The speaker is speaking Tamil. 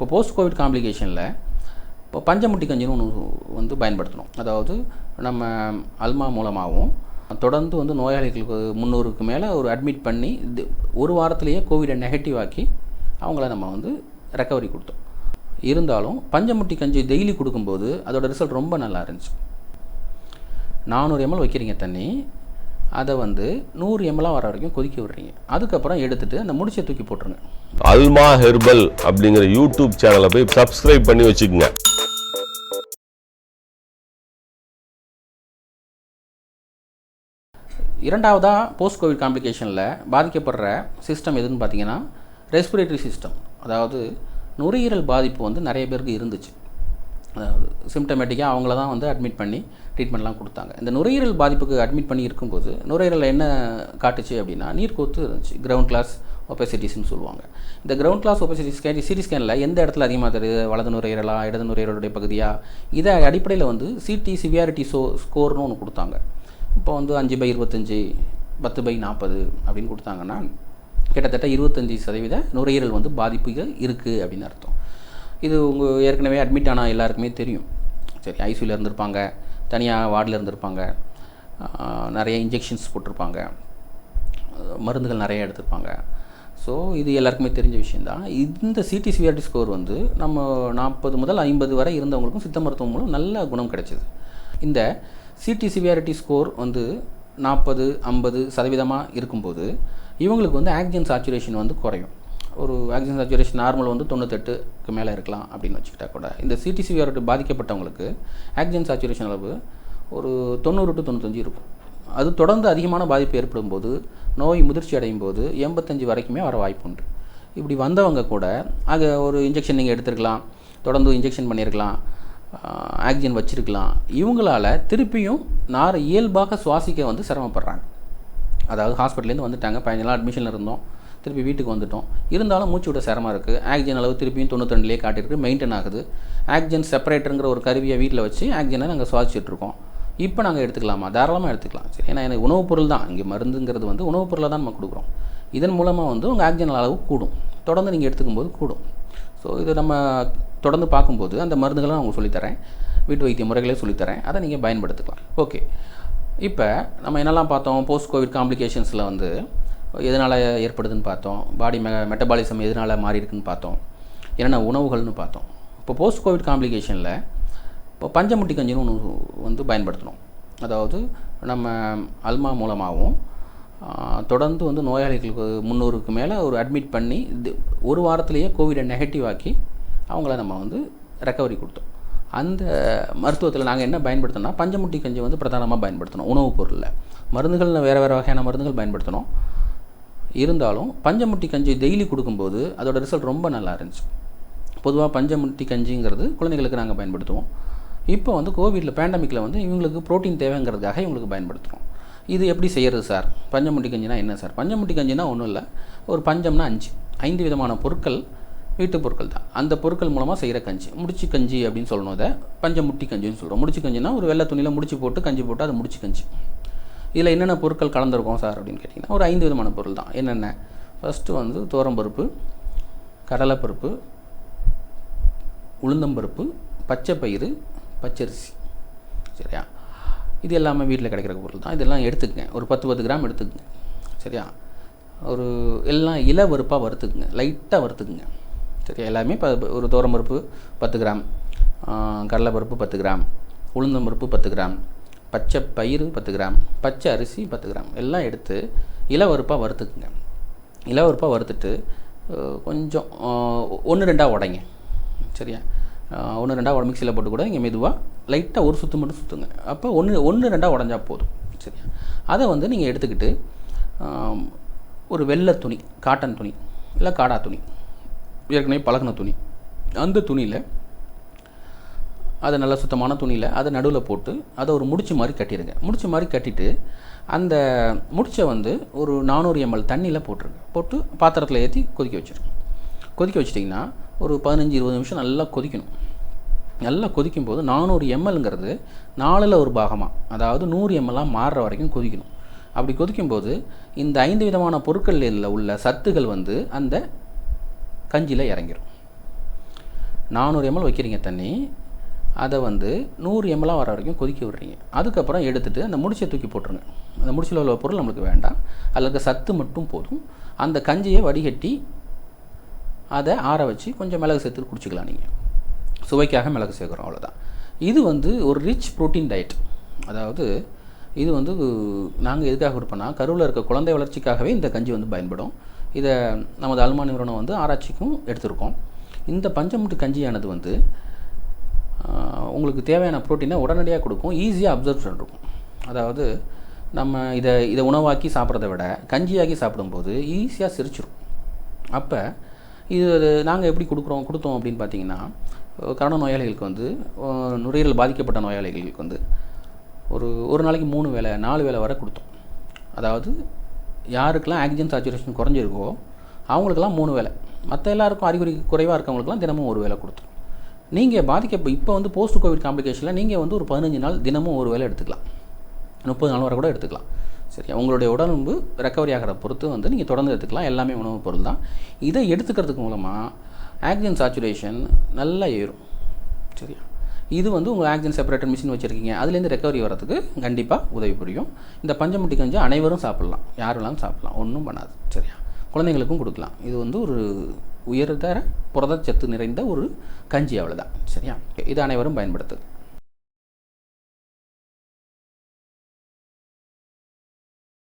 இப்போ போஸ்ட் கோவிட் காம்ப்ளிகேஷனில் இப்போ பஞ்சமுட்டி கஞ்சின்னு ஒன்று வந்து பயன்படுத்தணும். அதாவது நம்ம அல்மா மூலமாகவும் தொடர்ந்து வந்து நோயாளிகளுக்கு முந்நூறுக்கு மேலே ஒரு அட்மிட் பண்ணி இது ஒரு வாரத்திலேயே கோவிடை நெகட்டிவ் ஆக்கி அவங்கள நம்ம வந்து ரெக்கவரி கொடுத்தோம். இருந்தாலும் பஞ்சமுட்டி கஞ்சி டெய்லி கொடுக்கும்போது அதோட ரிசல்ட் ரொம்ப நல்லா இருந்துச்சு. நானூறு எம்எல் வைக்கிறீங்க தண்ணி. அதை வந்து நூறு எம்எல்லாம் வர வரைக்கும் கொதிக்க விடுறீங்க. அதுக்கப்புறம் எடுத்துட்டு அந்த முடிச்சை தூக்கி போட்டுருங்க. அல்மா ஹெர்பல் அப்படிங்கிற யூடியூப் சேனலை போய் சப்ஸ்கிரைப் பண்ணி வச்சுக்கோங்க. இரண்டாவதாக போஸ்ட் கோவிட் காம்ப்ளிகேஷனில் பாதிக்கப்படுற சிஸ்டம் எதுன்னு பார்த்தீங்கன்னா ரெஸ்பிரேட்டரி சிஸ்டம் அதாவது நுரையீரல் பாதிப்பு வந்து நிறைய பேருக்கு இருந்துச்சு. சிம்டமேட்டிக்காக அவங்கள தான் வந்து அட்மிட் பண்ணி ட்ரீட்மெண்ட்லாம் கொடுத்தாங்க. இந்த நுரையீரல் பாதிப்புக்கு அட்மிட் பண்ணி இருக்கும்போது நுரையீரல் என்ன காட்டுச்சு அப்படின்னா நீர் கோத்து இருந்துச்சு. கிரவுண்ட் கிளாஸ் ஒபெசிட்டிஸ்னு சொல்லுவாங்க. இந்த ground glass opacity scan CT ஸ்கேனில் எந்த இடத்துல அதிகமாக தெரியுது? வலது நுரையீரலா இடது நுரையீரலுடைய பகுதியாக இதை அடிப்படையில் வந்து சிடி சிவியாரிட்டி சோ ஸ்கோர்னு ஒன்று கொடுத்தாங்க. இப்போ வந்து அஞ்சு பை இருபத்தஞ்சி பத்து பை நாற்பது அப்படின்னு கொடுத்தாங்கன்னா கிட்டத்தட்ட இருபத்தஞ்சி சதவீத நுரையீரல் வந்து பாதிப்புகள் இருக்குது அப்படின்னு அர்த்தம். இது உங்கள் ஏற்கனவே அட்மிட் ஆனால் எல்லாருக்குமே தெரியும். சரி ஐசியூவில் இருந்திருப்பாங்க தனியாக வார்டில் இருந்திருப்பாங்க நிறைய இன்ஜெக்ஷன்ஸ் போட்டிருப்பாங்க மருந்துகள் நிறைய எடுத்திருப்பாங்க. ஸோ இது எல்லாருக்குமே தெரிஞ்ச விஷயந்தான் இந்த சிடி சிவியாரிட்டி ஸ்கோர் வந்து நம்ம நாற்பது முதல் ஐம்பது வரை இருந்தவங்களுக்கும் சித்த மருத்துவம் மூலம் நல்ல குணம் கிடைச்சிது. இந்த சிடி சிவியாரிட்டி ஸ்கோர் வந்து நாற்பது ஐம்பது சதவீதமாக இருக்கும்போது இவங்களுக்கு வந்து ஆக்சிஜன் சாச்சுரேஷன் வந்து குறையும். ஒரு ஆக்சிஜன் சச்சுரேஷன் நார்மல் வந்து தொண்ணூத்தெட்டுக்கு மேலே இருக்கலாம் அப்படின்னு வச்சுக்கிட்டா கூட இந்த சிடி பாதிக்கப்பட்டவங்களுக்கு ஆக்சிஜன் சாச்சுரேஷன் அளவு ஒரு தொண்ணூறு டு தொண்ணூத்தஞ்சு இருக்கும். அது தொடர்ந்து அதிகமான பாதிப்பு ஏற்படும் போது நோய் முதிர்ச்சி அடையும் போது எண்பத்தஞ்சு வரைக்குமே வர வாய்ப்பு உண்டு. இப்படி வந்தவங்க கூட ஆக ஒரு இன்ஜெக்ஷன் நீங்கள் எடுத்துருக்கலாம் தொடர்ந்து இன்ஜெக்ஷன் பண்ணியிருக்கலாம் ஆக்சிஜன் வச்சிருக்கலாம் இவங்களால திருப்பியும் நார் இயல்பாக சுவாசிக்க வந்து சிரமப்படுறாங்க. அதாவது ஹாஸ்பிட்டல்லேருந்து வந்துட்டாங்க பதினஞ்சு நாள் அட்மிஷனில் இருந்தோம். திருப்பி வீட்டுக்கு வந்துட்டோம். இருந்தாலும் மூச்சு விட சிரமம் இருக்குது ஆக்சிஜன் அளவு திருப்பியும் தொண்ணூத்தெண்டுலேயே காட்டியிருக்கு. மெயின்டைன் ஆகுது. ஆக்சிஜன் செப்பரேட்டருங்கிற ஒரு கருவியை வீட்டில் வச்சு ஆக்சிஜனை நாங்கள் சுவாசிச்சுட்ருக்கோம். இப்போ நாங்கள் எடுத்துக்கலாமா? தாராளமாக எடுத்துக்கலாம். சரி ஏன்னா எனக்கு உணவுப் பொருள் தான். இங்கே மருந்துங்கிறது வந்து உணவுப் பொருளை தான் நம்ம கொடுக்குறோம். இதன் மூலமாக வந்து உங்கள் ஆக்சிஜன் அளவு கூடும். தொடர்ந்து நீங்கள் எடுத்துக்கும் போது கூடும். ஸோ இது நம்ம தொடர்ந்து பார்க்கும்போது அந்த மருந்துகளை நான் உங்களுக்கு சொல்லித்தரேன் வீட்டு வைத்திய முறைகளே சொல்லித்தரேன் அதை நீங்கள் பயன்படுத்திக்கலாம். ஓகே இப்போ நம்ம என்னெல்லாம் பார்த்தோம்? போஸ்ட் கோவிட் காம்ப்ளிகேஷன்ஸில் வந்து எதனால் ஏற்படுதுன்னு பார்த்தோம். பாடி மெ மெட்டபாலிசம் எதனால் மாறி இருக்குன்னு பார்த்தோம். என்னென்ன உணவுகள்னு பார்த்தோம். இப்போ போஸ்ட் கோவிட் காம்ப்ளிகேஷனில் இப்போ பஞ்சமுட்டி கஞ்சின்னு ஒன்று வந்து பயன்படுத்தணும். அதாவது நம்ம அல்மா மூலமாகவும் தொடர்ந்து வந்து நோயாளிகளுக்கு முந்நூறுக்கு மேலே ஒரு அட்மிட் பண்ணி இது ஒரு வாரத்திலேயே கோவிடை நெகட்டிவ் ஆக்கி அவங்கள நம்ம வந்து ரெக்கவரி கொடுத்தோம். அந்த மருத்துவத்தில் நாங்கள் என்ன பயன்படுத்தினோம்னா பஞ்சமுட்டி கஞ்சி வந்து பிரதானமாக பயன்படுத்தணும். உணவுப் பொருளில். மருந்துகள் வேறு வேறு வகையான மருந்துகள் பயன்படுத்தணும். இருந்தாலும் பஞ்சமுட்டி கஞ்சி டெய்லி கொடுக்கும்போது அதோட ரிசல்ட் ரொம்ப நல்லா இருந்துச்சு. பொதுவாக பஞ்சமுட்டி கஞ்சிங்கிறது குழந்தைகளுக்கு நாங்கள் பயன்படுத்துவோம். இப்போ வந்து கோவிடில் பேண்டமிக்கில் வந்து இவங்களுக்கு புரோட்டீன் தேவைங்கிறதுக்காக இவங்களுக்கு பயன்படுத்துகிறோம் இது எப்படி செய்கிறது சார்? பஞ்சமுட்டி கஞ்சினா என்ன சார்? பஞ்சமுட்டி கஞ்சினா ஒன்றும் இல்லை. ஒரு பஞ்சம்னா அஞ்சு. ஐந்து விதமான பொருட்கள் வீட்டு பொருட்கள் தான். அந்த பொருட்கள் மூலமாக செய்கிற கஞ்சி. முடிச்சு கஞ்சி அப்படின்னு சொல்லணும் அதை பஞ்சமுட்டி கஞ்சின்னு சொல்கிறோம் முடிச்சு கஞ்சினா ஒரு வெள்ளை துணியில் முடிச்சு போட்டு கஞ்சி போட்டு அது முடிச்சு கஞ்சி. இதில் என்னென்ன பொருட்கள் கலந்துருக்கோம் சார் அப்படின்னு கேட்டிங்கன்னா ஒரு ஐந்து விதமான பொருள் தான். என்னென்ன? ஃபஸ்ட்டு வந்து தோரம்பருப்பு கடலைப்பருப்பு உளுந்தம்பருப்பு பச்சைப்பயிறு பச்சரிசி. சரியா? இது எல்லாமே வீட்டில் கிடைக்கிற பொருள் தான். இதெல்லாம் எடுத்துக்கங்க. ஒரு பத்து பத்து கிராம் எடுத்துக்கங்க. சரியா? ஒரு எல்லாம் இல பருப்பாக வறுத்துக்குங்க. லைட்டாக வறுத்துக்குங்க. சரியா? எல்லாமே இப்போ ஒரு தோரம்பருப்பு பத்து கிராம் கடலைப்பருப்பு பத்து கிராம் உளுந்தம்பருப்பு பத்து கிராம். பச்சை பயிறு பத்து கிராம் பச்சை அரிசி பத்து கிராம். எல்லாம் எடுத்து இலவருப்பாக வறுத்துக்குங்க. இலவருப்பாக வறுத்துட்டு கொஞ்சம் ஒன்று ரெண்டாக உடைங்க. சரியா? ஒன்று ரெண்டாக மிக்சியில் போட்டு கூட இங்கே மெதுவாக லைட்டாக ஒரு சுற்று மட்டும் சுற்றுங்க அப்போ ஒன்று ஒன்று ரெண்டாக உடஞ்சா போதும். சரியா? அதை வந்து நீங்கள் எடுத்துக்கிட்டு ஒரு வெள்ளை துணி காட்டன் துணி இல்லை காடா துணி ஏற்கனவே பழகின துணி. அந்த துணியில் அதை நல்ல சுத்தமான துணியில் அதை நடுவில் போட்டு அதை ஒரு முடிச்சு மாதிரி கட்டிடுங்க. முடிச்சு மாதிரி கட்டிட்டு அந்த முடிச்சை வந்து ஒரு நானூறு எம்எல் தண்ணியில் போட்டுருங்க. போட்டு பாத்திரத்தில் ஏற்றி கொதிக்க வச்சுருங்க. கொதிக்க வச்சிட்டிங்கன்னா ஒரு பதினஞ்சு இருபது நிமிஷம் நல்லா கொதிக்கணும். நல்லா கொதிக்கும் போது நானூறு எம்எல்ங்கிறது நாலில் ஒரு பாகமாக அதாவது நூறு எம்எல்லாம் மாறுற வரைக்கும் கொதிக்கணும். அப்படி கொதிக்கும்போது இந்த ஐந்து விதமான பொருட்களில் உள்ள சத்துகள் வந்து அந்த கஞ்சியில் இறங்கிரும். நானூறு எம்எல் வைக்கிறீங்க தண்ணி அதை வந்து நூறு எம்எல்லாம் வர வரைக்கும் கொதிக்க விடுறீங்க. அதுக்கப்புறம் எடுத்துட்டு அந்த முடிச்சை தூக்கி போட்டுருங்க. அந்த முடிச்சில் உள்ள பொருள் நம்மளுக்கு வேண்டாம். அதில் இருக்க சத்து மட்டும் போதும். அந்த கஞ்சியை வடிகட்டி அதை ஆற வச்சு கொஞ்சம் மிளகு சேர்த்து குடிச்சிக்கலாம் நீங்கள் சுவைக்காக மிளகு சேர்க்குறோம் அவ்வளோதான் இது வந்து ஒரு ரிச் புரோட்டீன் டயட் அதாவது இது வந்து நாங்கள் எதுக்காக கொடுப்போம்னா கருவில் இருக்க குழந்தை வளர்ச்சிக்காகவே இந்த கஞ்சி வந்து பயன்படும். இதை நமது அல்மா நிறுவனம் வந்து ஆராய்ச்சிக்கும் எடுத்திருக்கோம். இந்த பஞ்சமுட்டு கஞ்சியானது வந்து உங்களுக்கு தேவையான ப்ரோட்டீனை உடனடியாக கொடுக்கும். ஈஸியாக அப்சர்ப்ஷன் இருக்கும். அதாவது நம்ம இதை இதை உணவாக்கி சாப்பிட்றத விட கஞ்சியாக்கி சாப்பிடும்போது ஈஸியாக சிரிச்சிடும் அப்போ இது நாங்கள் எப்படி கொடுக்குறோம் கொடுத்தோம் அப்படின்னு பார்த்தீங்கன்னா கரண நோயாளிகளுக்கு வந்து நுரையீரல் பாதிக்கப்பட்ட நோயாளிகளுக்கு வந்து ஒரு ஒரு நாளைக்கு மூணு வேளை நாலு வேலை வரை கொடுத்தோம். அதாவது யாருக்கெல்லாம் ஆக்சிஜன் சாச்சுரேஷன் குறைஞ்சிருக்கோ அவங்களுக்கெல்லாம் மூணு வேளை. மற்ற எல்லாருக்கும் அறிகுறி குறைவாக இருக்கவங்களுக்குலாம் தினமும் ஒரு வேளை கொடுத்தோம். நீங்கள் பாதிக்க இப்போ வந்து போஸ்ட் கோவிட் காம்ப்ளிகேஷனில் நீங்கள் வந்து ஒரு பதினஞ்சு நாள் தினமும் ஒரு வேளை எடுத்துக்கலாம். முப்பது நாள் வரை கூட எடுத்துக்கலாம். சரியா? உங்களுடைய உடம்பு ரெக்கவரி ஆகிற பொறுத்து வந்து நீங்கள் தொடர்ந்து எடுத்துக்கலாம். எல்லாமே உணவுப் பொருள் தான். இதை எடுத்துக்கிறதுக்கு மூலமாக ஆக்சிஜன் சாச்சுரேஷன் நல்லா ஏறும். சரியா? இது வந்து உங்கள் ஆக்சிஜன் செப்பரேட்டர் மிஷின் வச்சுருக்கீங்க. அதுலேருந்து ரெக்கவரி வரதுக்கு கண்டிப்பாக உதவி புரியும். இந்த பஞ்சமுட்டி கஞ்சி அனைவரும் சாப்பிட்லாம். யார் வேணாலும் சாப்பிட்லாம். ஒன்றும் பண்ணாது. சரியா? குழந்தைங்களுக்கும் கொடுக்கலாம். இது வந்து ஒரு உயர்தர புரதச்சத்து நிறைந்த ஒரு கஞ்சி அவ்வளோதான் சரியா? இது அனைவரும் பயன்படுத்துது.